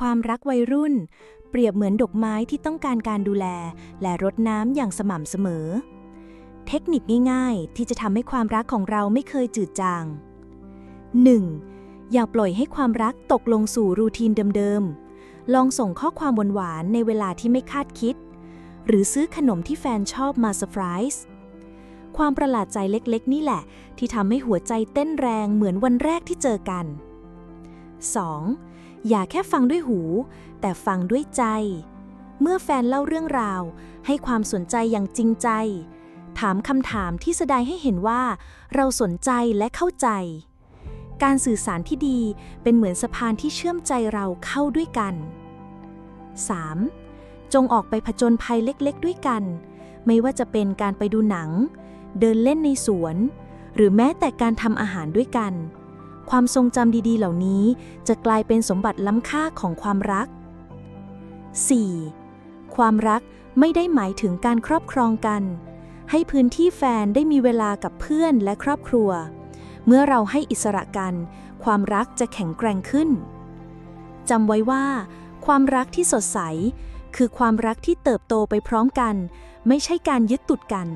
ความรักวัยรุ่น เปรียบเหมือนดอกไม้ที่ต้องการการดูแล และรดน้ำอย่างสม่ำเสมอ เทคนิคง่ายๆ ที่จะทำให้ความรักของเราไม่เคยจืดจาง 1. อย่าปล่อยให้ความรักตกลงสู่รูทีนเดิมๆ ลองส่งข้อความหวานๆในเวลาที่ไม่คาดคิด หรือซื้อขนมที่แฟนชอบมาเซอร์ไพรส์ความประหลาดใจเล็กๆ นี่แหละ ที่ทำให้หัวใจเต้นแรงเหมือนวันแรกที่เจอกัน 2. อย่าแค่ฟังด้วยหู แต่ฟังด้วยใจ เมื่อแฟนเล่าเรื่องราว ให้ความสนใจอย่างจริงใจ ถามคำถามที่แสดงให้เห็นว่า เราสนใจและเข้าใจ การสื่อสารที่ดีเป็นเหมือนสะพานที่เชื่อมใจเราเข้าด้วยกัน 3. จงออกไปผจญภัยเล็กๆ ด้วยกัน ไม่ว่าจะเป็นการไปดูหนัง เดินเล่นในสวน หรือแม้แต่การทำอาหารด้วยกัน ความทรงจำดีๆ เหล่านี้ จะกลายเป็นสมบัติล้ำค่าของความรัก 4. ความรักไม่ได้หมายถึงการครอบครองกัน ให้พื้นที่แฟนได้มีเวลากับเพื่อนและครอบครัว เมื่อเราให้อิสระกัน ความรักจะแข็งแกร่งขึ้นจำไว้ว่า ความรักที่สดใส คือความรักที่เติบโตไปพร้อมกัน ไม่ใช่การยึดตุดกัน